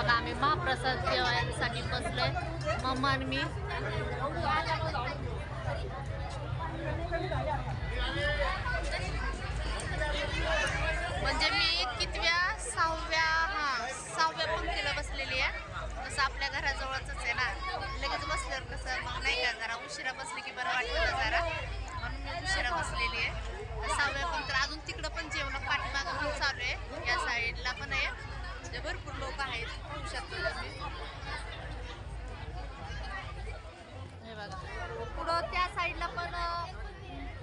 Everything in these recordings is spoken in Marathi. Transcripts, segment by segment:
बघा आम्ही महाप्रसाद जेवायसाठी बसलोय. मम्मा आणि मी. म्हणजे मी कितव्या सहाव्या हा सहाव्या पंक्तीला बसलेली आहे. तसं आपल्या घराजवळच आहे ना. लगेच बसल्यावर कसं मग नाही का जरा उशिरा बसले की बरं वाटतं ना जरा म्हणून मी उशिरा बसलेली आहे तर सहाव्या पंक्तीला अजून तिकडं पण जेवण पाठीमागं पण चालू आहे या साईडला पण आहे म्हणजे भरपूर लोक आहेत पाहू शकता तुम्ही हे बघा पुढं त्या साईडला पण अं,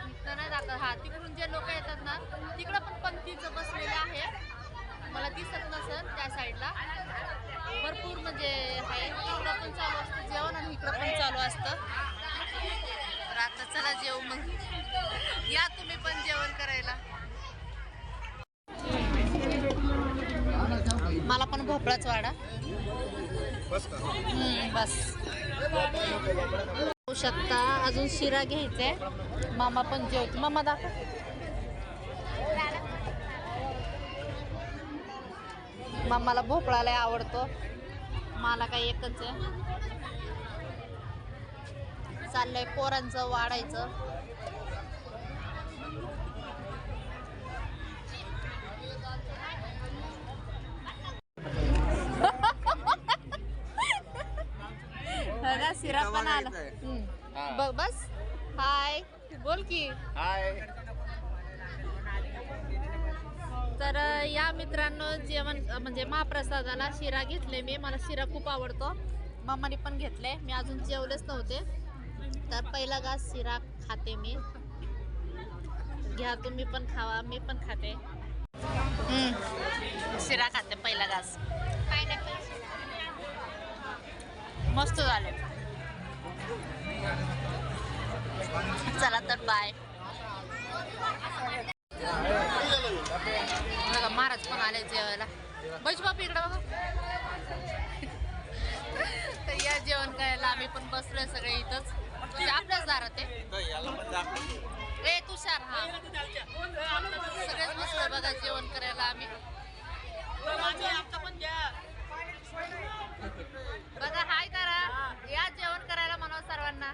इथं नाही जात हा तिकडून जे लोक येतात ना तिकडं पण पंक्तीचं बसलेले आहे. मला दिसत नसेल त्या साईडला. भरपूर म्हणजे आहे. तिकडं पण चालू असतं जेवण आणि इकडं पण चालू असतं. तर आता चला जेव मग. या तुम्ही पण जेवण करायला. मला पण भोपळाच वाडा. बस शकता. अजून शिरा घ्यायचाय. मामा पण जेवतो. मामा दाखव. मामाला भोपळा लय आवडतो. मला काही एकच आहे. चाललंय पोरांचं वाढायचं. शिरा पण आला हम्म. बघ बस. हाय. बोल की. हाय. तर अ, या मित्रांनो जेवण अ, म्हणजे महाप्रसादाला शिरा घेतले मी. मला शिरा खूप आवडतो. मामाने पण घेतले. मी अजून जेवलेच नव्हते. तर पहिला घास शिरा खाते मी. घ्या तुम्ही पण खावा मी पण खाते. हम्म. शिरा खाते पहिला घास. मस्त झाले. बाय. बघा महाराज पण आले जेवायला. बैस बाप इकडं बघा. तर या जेवण करायला आम्ही पण बसलोय सगळे इथंच. म्हणजे आपल्याच दारात आहे. ए तुषार हा. सगळेच बसलोय बघा जेवण करायला आम्ही. बघा हाय करा या जेवण करायला म्हणा सर्वांना.